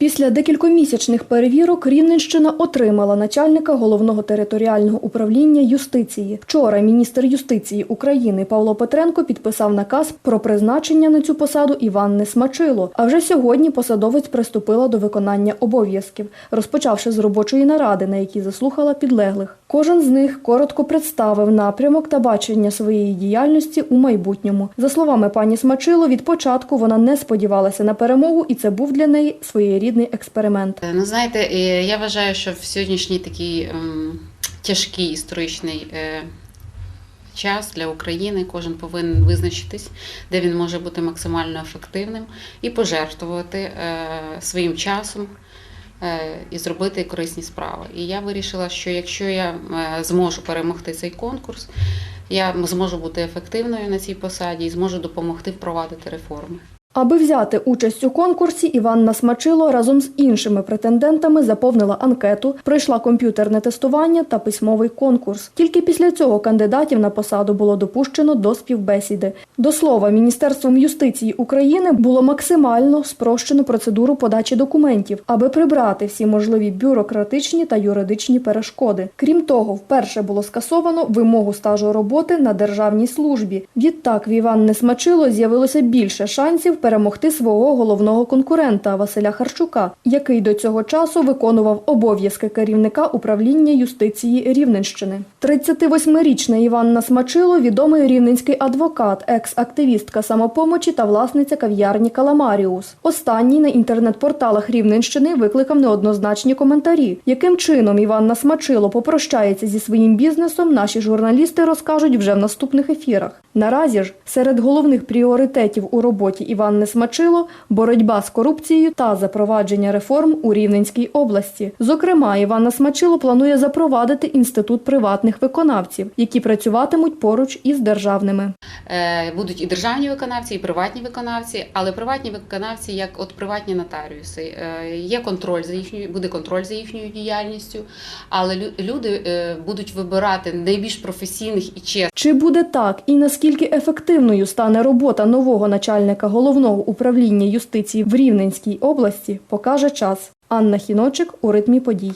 Після декількомісячних перевірок Рівненщина отримала начальника головного територіального управління юстиції. Вчора міністр юстиції України Павло Петренко підписав наказ про призначення на цю посаду Іванни Смачило. А вже сьогодні посадовець приступила до виконання обов'язків, розпочавши з робочої наради, на якій заслухала підлеглих. Кожен з них коротко представив напрямок та бачення своєї діяльності у майбутньому. За словами пані Смачило, від початку вона не сподівалася на перемогу, і це був для неї своєрідний експеримент. Е, Ну, знаєте, е, я вважаю, що в сьогоднішній такий ем, тяжкий історичний е, час для України кожен повинен визначитись, де він може бути максимально ефективним і пожертвувати е, своїм часом. е, І зробити корисні справи. І я вирішила, що якщо я е, зможу перемогти цей конкурс, я зможу бути ефективною на цій посаді і зможу допомогти впровадити реформи. Аби взяти участь у конкурсі, Іванна Смачило разом з іншими претендентами заповнила анкету, пройшла комп'ютерне тестування та письмовий конкурс. Тільки після цього кандидатів на посаду було допущено до співбесіди. До слова, Міністерством юстиції України було максимально спрощено процедуру подачі документів, аби прибрати всі можливі бюрократичні та юридичні перешкоди. Крім того, вперше було скасовано вимогу стажу роботи на державній службі. Відтак в Іванни Смачило з'явилося більше шансів перемогти свого головного конкурента Василя Харчука, який до цього часу виконував обов'язки керівника управління юстиції Рівненщини. 38-річна Іванна Смачило відомий рівненський адвокат, екс-активістка самопомочі та власниця кав'ярні Каламаріус. Останній на інтернет-порталах Рівненщини викликав неоднозначні коментарі. Яким чином Іванна Смачило попрощається зі своїм бізнесом, наші журналісти розкажуть вже в наступних ефірах. Наразі ж серед головних пріоритетів у роботі Іванни Смачило боротьба з корупцією та запровадження реформ у Рівненській області. Зокрема, Іванна Смачило планує запровадити інститут приватних виконавців, які працюватимуть поруч із державними. Е, Будуть і державні виконавці, і приватні виконавці, але приватні виконавці, як от приватні нотаріуси, Е, є контроль за їхньою, буде контроль за їхньою діяльністю, але лю- люди е, будуть вибирати найбільш професійних і чесних. Чи буде так і наскільки ефективною стане робота нового начальника головного управління юстиції в Рівненській області, покаже час. Анна Хіночик у ритмі подій.